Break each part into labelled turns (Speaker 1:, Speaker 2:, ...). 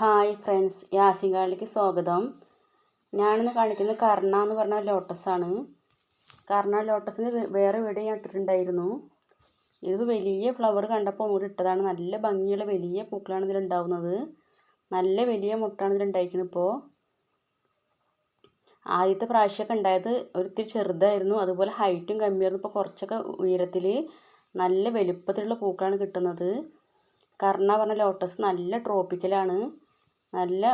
Speaker 1: Hi friends യാസിങ്കാളിലേക്ക് സ്വാഗതം. ഞാനിന്ന് കാണിക്കുന്നത് കർണ എന്ന് പറഞ്ഞ ലോട്ടസാണ് കർണ ലോട്ടസിന് വേറെ വീഡിയോ ഞാൻ ഇട്ടിട്ടുണ്ടായിരുന്നു. ഇത് വലിയ ഫ്ലവർ കണ്ടപ്പോൾ മുറി ഇട്ടതാണ്. നല്ല ഭംഗിയുള്ള വലിയ പൂക്കളാണ് ഇതിലുണ്ടാവുന്നത് നല്ല വലിയ മുട്ടാണ് ഇതിലുണ്ടായിരിക്കുന്നത് ഇപ്പോൾ ആദ്യത്തെ പ്രാവശ്യമൊക്കെ ഉണ്ടായത് ഒരിത്തിരി ചെറുതായിരുന്നു. അതുപോലെ ഹൈറ്റും കമ്മിയായിരുന്നു. ഇപ്പോൾ കുറച്ചൊക്കെ ഉയരത്തിൽ നല്ല വലുപ്പത്തിലുള്ള പൂക്കളാണ് കിട്ടുന്നത്. കർണ പറഞ്ഞ ലോട്ടസ് നല്ല ട്രോപ്പിക്കലാണ് നല്ല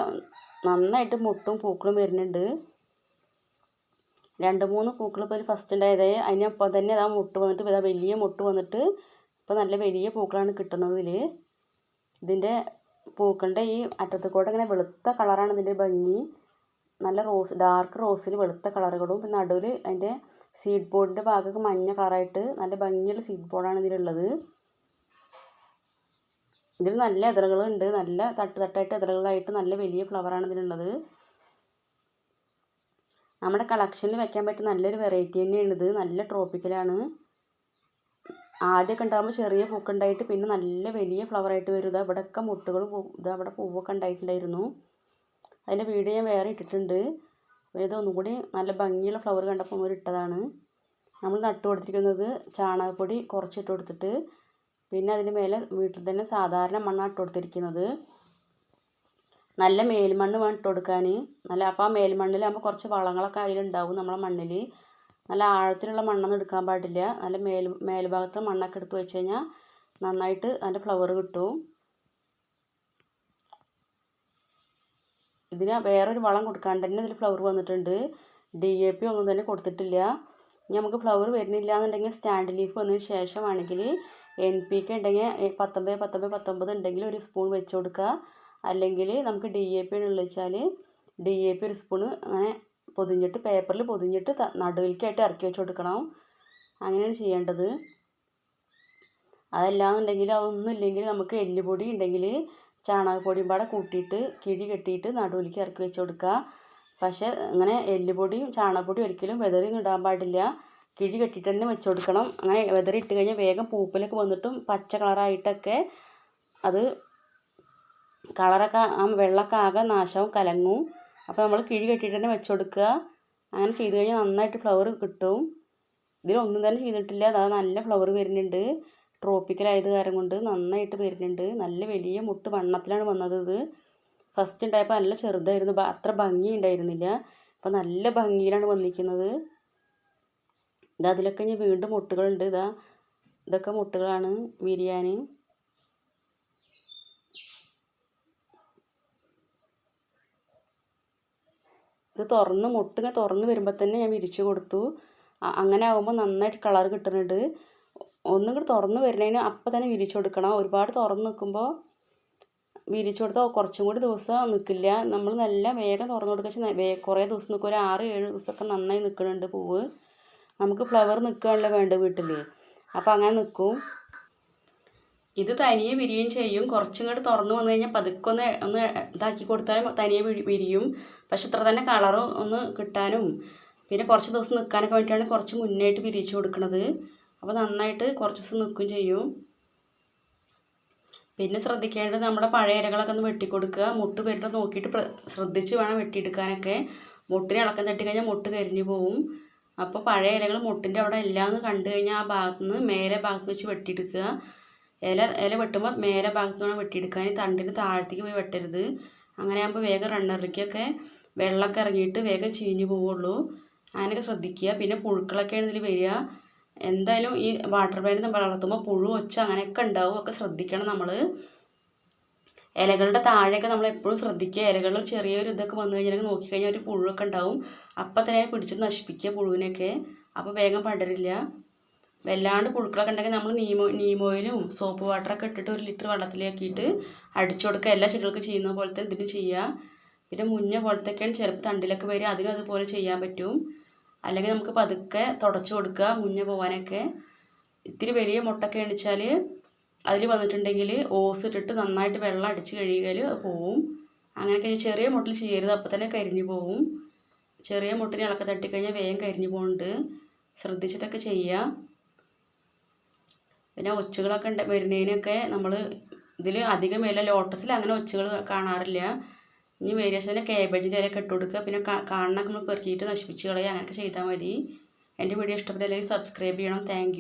Speaker 1: നന്നായിട്ട് മുട്ടും പൂക്കളും വരുന്നുണ്ട്. രണ്ട് മൂന്ന് പൂക്കൾ ഇപ്പോൾ ഫസ്റ്റ് ഉണ്ടായത്. അതിനൊപ്പം തന്നെ അതാ മുട്ട് വന്നിട്ട് ഇതാ വലിയ മുട്ട് വന്നിട്ട് ഇപ്പോൾ നല്ല വലിയ പൂക്കളാണ് കിട്ടുന്നത് ഇതിൽ ഇതിന്റെ പൂക്കളുടെ ഈ അറ്റത്ത് കൂടെ ഇങ്ങനെ വെളുത്ത കളറാണ് ഇതിന്റെ ഭംഗി. നല്ല റോസ് ഡാർക്ക് റോസിൽ വെളുത്ത കളറുകളും പിന്നെ നടുവിൽ അതിന്റെ സീഡ് ബോർഡിന്റെ ഭാഗമൊക്കെ മഞ്ഞ കളറായിട്ട് നല്ല ഭംഗിയുള്ള സീഡ് ബോർഡാണ് ഇതിലുള്ളത്. ഇതിൽ നല്ല ഇതളുകളുണ്ട് നല്ല തട്ട് തട്ടായിട്ട് ഇതളുകളായിട്ട് നല്ല വലിയ ഫ്ലവറാണ് ഇതിലുള്ളത്. നമ്മുടെ കളക്ഷനിൽ വെക്കാൻ പറ്റിയ നല്ലൊരു വെറൈറ്റി തന്നെയാണ് ഇത്. നല്ല ട്രോപ്പിക്കലാണ് ആദ്യമൊക്കെ ഉണ്ടാകുമ്പോൾ ചെറിയ പൂക്കുണ്ടായിട്ട് പിന്നെ നല്ല വലിയ ഫ്ലവറായിട്ട് വരും. ഇതാ ഇവിടെയൊക്കെ മുട്ടുകളും ഇതാ അവിടെ പൂവൊക്കെ ഉണ്ടായിട്ടുണ്ടായിരുന്നു. അതിന്റെ വീഡിയോ ഞാൻ വേറെ ഇട്ടിട്ടുണ്ട്. ഇത് ഒന്നും കൂടി നല്ല ഭംഗിയുള്ള ഫ്ലവർ കണ്ടപ്പോൾ ഒരു ഇട്ടതാണ്. നമ്മൾ നട്ടു കൊടുത്തിരിക്കുന്നത് ചാണകപ്പൊടി കുറച്ചിട്ട് കൊടുത്തിട്ട് പിന്നെ അതിന് മേലെ വീട്ടിൽ തന്നെ സാധാരണ മണ്ണാണ് ഇട്ട് കൊടുത്തിരിക്കുന്നത്. നല്ല മേൽമണ്ണ് വേണം ഇട്ട് കൊടുക്കാൻ. നല്ല അപ്പോൾ ആ മേൽമണ്ണിലാകുമ്പോൾ കുറച്ച് വളങ്ങളൊക്കെ അതിലുണ്ടാവും നമ്മളെ മണ്ണിൽ. നല്ല ആഴത്തിലുള്ള മണ്ണൊന്നും എടുക്കാൻ പാടില്ല. നല്ല മേൽ മേൽഭാഗത്തെ മണ്ണൊക്കെ എടുത്ത് വെച്ച് കഴിഞ്ഞാൽ നന്നായിട്ട് അതിന്റെ ഫ്ലവർ കിട്ടും. ഇതിന് വേറൊരു വളം കൊടുക്കാണ്ട് തന്നെ ഇതിൽ ഫ്ലവർ വന്നിട്ടുണ്ട്. ഡി എ പി ഒന്നും തന്നെ കൊടുത്തിട്ടില്ല. ഇനി നമുക്ക് ഫ്ലവർ വരുന്നില്ല എന്നുണ്ടെങ്കിൽ സ്റ്റാൻഡ് ലീഫ് വന്നതിന് ശേഷമാണെങ്കിൽ എൻ പി കെ ഉണ്ടെങ്കിൽ പത്തൊമ്പത് പത്തൊമ്പത് പത്തൊമ്പത് ഉണ്ടെങ്കിൽ ഒരു സ്പൂൺ വെച്ച് കൊടുക്കുക. അല്ലെങ്കിൽ നമുക്ക് ഡി എ പി ഉള്ളത് വെച്ചാൽ ഡി എ പി ഒരു സ്പൂണ് അങ്ങനെ പൊതിഞ്ഞിട്ട് പേപ്പറിൽ പൊതിഞ്ഞിട്ട് നടുവിലേക്കായിട്ട് ഇറക്കി വെച്ച് കൊടുക്കണം. അങ്ങനെയാണ് ചെയ്യേണ്ടത്. അതല്ലാന്നുണ്ടെങ്കിൽ അതൊന്നും ഇല്ലെങ്കിൽ നമുക്ക് എല്ലുപൊടി ഉണ്ടെങ്കിൽ ചാണകപ്പൊടിയും പാടെ കൂട്ടിയിട്ട് കിഴി കെട്ടിയിട്ട് നടുവിലേക്ക് ഇറക്കി വെച്ച് കൊടുക്കുക. പക്ഷേ അങ്ങനെ എല്ലുപൊടിയും ചാണകപ്പൊടിയും ഒരിക്കലും വെതറിയൊന്നും ഇടാൻ പാടില്ല. കിഴി കെട്ടിയിട്ട് തന്നെ വെച്ച് കൊടുക്കണം അങ്ങനെ വെതറി ഇട്ട് കഴിഞ്ഞാൽ വേഗം പൂപ്പലൊക്കെ വന്നിട്ടും പച്ച കളറായിട്ടൊക്കെ അത് കളറൊക്കെ ആ വെള്ളമൊക്കെ ആകെ നാശവും കലങ്ങും. അപ്പോൾ നമ്മൾ കിഴി കെട്ടിയിട്ട് തന്നെ വെച്ച് കൊടുക്കുക അങ്ങനെ ചെയ്ത് കഴിഞ്ഞാൽ നന്നായിട്ട് ഫ്ലവർ കിട്ടും. ഇതിലൊന്നും തന്നെ ചെയ്തിട്ടില്ല. അതാ നല്ല ഫ്ലവർ വരുന്നുണ്ട്. ട്രോപ്പിക്കൽ ആയത് കാരണം കൊണ്ട് നന്നായിട്ട് വരുന്നുണ്ട്. നല്ല വലിയ മുട്ട് വണ്ണത്തിലാണ് വന്നത് ഇത്. ഫസ്റ്റ് ഉണ്ടായപ്പോൾ നല്ല ചെറുതായിരുന്നു. അത്ര ഭംഗി ഉണ്ടായിരുന്നില്ല അപ്പോൾ നല്ല ഭംഗിയിലാണ് വന്നിരിക്കുന്നത്. ഇതാ അതിലൊക്കെ ഇനി വീണ്ടും മുട്ടുകളുണ്ട്. ഇതാ ഇതൊക്കെ മുട്ടുകളാണ് ബിരിയാണി ഇത് തുറന്ന് മുട്ടിങ്ങനെ തുറന്ന് വരുമ്പോൾ തന്നെ ഞാൻ വിരിച്ചു കൊടുത്തു. അങ്ങനെ ആകുമ്പോൾ നന്നായിട്ട് കളർ കിട്ടുന്നുണ്ട് ഒന്നും കൂടി തുറന്ന് വരുന്നതിന് അപ്പം തന്നെ വിരിച്ചു കൊടുക്കണം. ഒരുപാട് തുറന്ന് നിൽക്കുമ്പോൾ വിരിച്ചു കൊടുത്താൽ കുറച്ചും കൂടി ദിവസം നിൽക്കില്ല നമ്മൾ നല്ല വേഗം തുറന്നു കൊടുക്കുക കുറേ ദിവസം നിൽക്കും ഒരു ആറ് ഏഴ് ദിവസമൊക്കെ നന്നായി നിൽക്കുന്നുണ്ട് പൂവ്. നമുക്ക് ഫ്ലവർ നിൽക്കുകയാണല്ലോ വേണ്ട വീട്ടിൽ അപ്പോൾ അങ്ങനെ നിൽക്കും ഇത് തനിയെ വിരിയും ചെയ്യും. കുറച്ചും കൂടി തുറന്നു വന്നു കഴിഞ്ഞാൽ പതുക്കെ ഒന്ന് ഒന്ന് ഇതാക്കി കൊടുത്താലും തനിയെ വിരിയും. പക്ഷെ ഇത്ര തന്നെ കളറും ഒന്ന് കിട്ടാനും. പിന്നെ കുറച്ച് ദിവസം നിൽക്കാനൊക്കെ വേണ്ടിയിട്ടാണ് കുറച്ച് മുന്നേറ്റ് വിരിയിച്ച് കൊടുക്കുന്നത് അപ്പോൾ നന്നായിട്ട് കുറച്ച് ദിവസം നിൽക്കും ചെയ്യും. പിന്നെ ശ്രദ്ധിക്കേണ്ടത് നമ്മുടെ പഴയ ഇലകളൊക്കെ ഒന്ന് വെട്ടിക്കൊടുക്കുക. മുട്ട് വരുന്നത് നോക്കിയിട്ട് ശ്രദ്ധിച്ച് വേണം വെട്ടിയെടുക്കാനൊക്കെ. മുട്ടിനെ ഇളക്കം തട്ടി കഴിഞ്ഞാൽ മുട്ട് കരിഞ്ഞു പോവും. അപ്പോൾ പഴയ ഇലകൾ മുട്ടിന്റെ അവിടെ ഇല്ലയെന്ന് കണ്ടു കഴിഞ്ഞാൽ ആ ഭാഗത്തു നിന്ന് മേലെ ഭാഗത്ത് വെച്ച് വെട്ടിയെടുക്കുക. ഇല ഇല വെട്ടുമ്പോൾ മേലെ ഭാഗത്ത് വേണം അതിന് തണ്ടിന് താഴത്തേക്ക് പോയി വെട്ടരുത്. അങ്ങനെ ആകുമ്പോൾ വേഗം റണ്ണറിലേക്കൊക്കെ വെള്ളമൊക്കെ ഇറങ്ങിയിട്ട് വേഗം ചീഞ്ഞു പോവുള്ളൂ. അങ്ങനെയൊക്കെ ശ്രദ്ധിക്കുക. പിന്നെ പുഴുക്കളൊക്കെയാണ് ഇതിൽ വരിക. എന്തായാലും ഈ വാട്ടർ പാനിൽ വളർത്തുമ്പോൾ പുഴു ഒച്ച അങ്ങനെയൊക്കെ ഉണ്ടാവും. ഒക്കെ ശ്രദ്ധിക്കണം നമ്മൾ ഇലകളുടെ താഴെയൊക്കെ നമ്മൾ എപ്പോഴും ശ്രദ്ധിക്കുക. ഇലകളിൽ ചെറിയൊരു ഇതൊക്കെ വന്നു കഴിഞ്ഞാൽ നോക്കിക്കഴിഞ്ഞാൽ ഒരു പുഴുവൊക്കെ ഉണ്ടാവും. അപ്പം തന്നെ പിടിച്ചിട്ട് നശിപ്പിക്കുക പുഴുവിനൊക്കെ അപ്പോൾ വേഗം പടരില്ല. വല്ലാണ്ട് പുഴുക്കളൊക്കെ ഉണ്ടെങ്കിൽ നമ്മൾ നീമോ നീമോയിലും സോപ്പ് വാട്ടറൊക്കെ ഇട്ടിട്ട് ഒരു ലിറ്റർ വെള്ളത്തിലാക്കിയിട്ട് അടിച്ചു കൊടുക്കുക. എല്ലാ ചെടികൾക്കും ചെയ്യുന്ന പോലത്തെ ഇതിന് ചെയ്യുക. പിന്നെ മുഞ്ഞ പോലത്തെയൊക്കെയാണ് ചിലപ്പോൾ തണ്ടിലൊക്കെ വരിക. അതിനും അതുപോലെ ചെയ്യാൻ പറ്റും. അല്ലെങ്കിൽ നമുക്ക് പതുക്കെ തുടച്ചു കൊടുക്കുക മുഞ്ഞ പോകാനൊക്കെ ഇത്തിരി വലിയ മുട്ടൊക്കെ എണിച്ചാൽ അതിൽ വന്നിട്ടുണ്ടെങ്കിൽ ഓസ് ഇട്ടിട്ട് നന്നായിട്ട് വെള്ളം അടിച്ച് കഴുകിയാൽ പോവും. അങ്ങനെയൊക്കെ ചെറിയ മുട്ടിൽ ചെയ്യരുത്. അപ്പോൾ തന്നെ കരിഞ്ഞു പോവും. ചെറിയ മുട്ടിന് ഇളക്ക തട്ടിക്കഴിഞ്ഞാൽ വേഗം കരിഞ്ഞു പോകുന്നുണ്ട് ശ്രദ്ധിച്ചിട്ടൊക്കെ ചെയ്യുക പിന്നെ ഒച്ചുകളൊക്കെ ഉണ്ട് വരുന്നതിനൊക്കെ നമ്മൾ ഇതിൽ അധികം വില ലോട്ടസിൽ അങ്ങനെ ഒച്ചകൾ കാണാറില്ല. ഇനി വേരിയേഷന് കേബേജിന്റെ ഇലയൊക്കെ ഇട്ട് കൊടുക്കുക പിന്നെ കാണണൊക്കെ നമ്മൾ പെറുക്കിയിട്ട് നശിപ്പിച്ച് കളയുക അങ്ങനെയൊക്കെ ചെയ്താൽ മതി. എന്റെ വീഡിയോ ഇഷ്ടപ്പെട്ടില്ലെങ്കിൽ സബ്സ്ക്രൈബ് ചെയ്യണം. താങ്ക്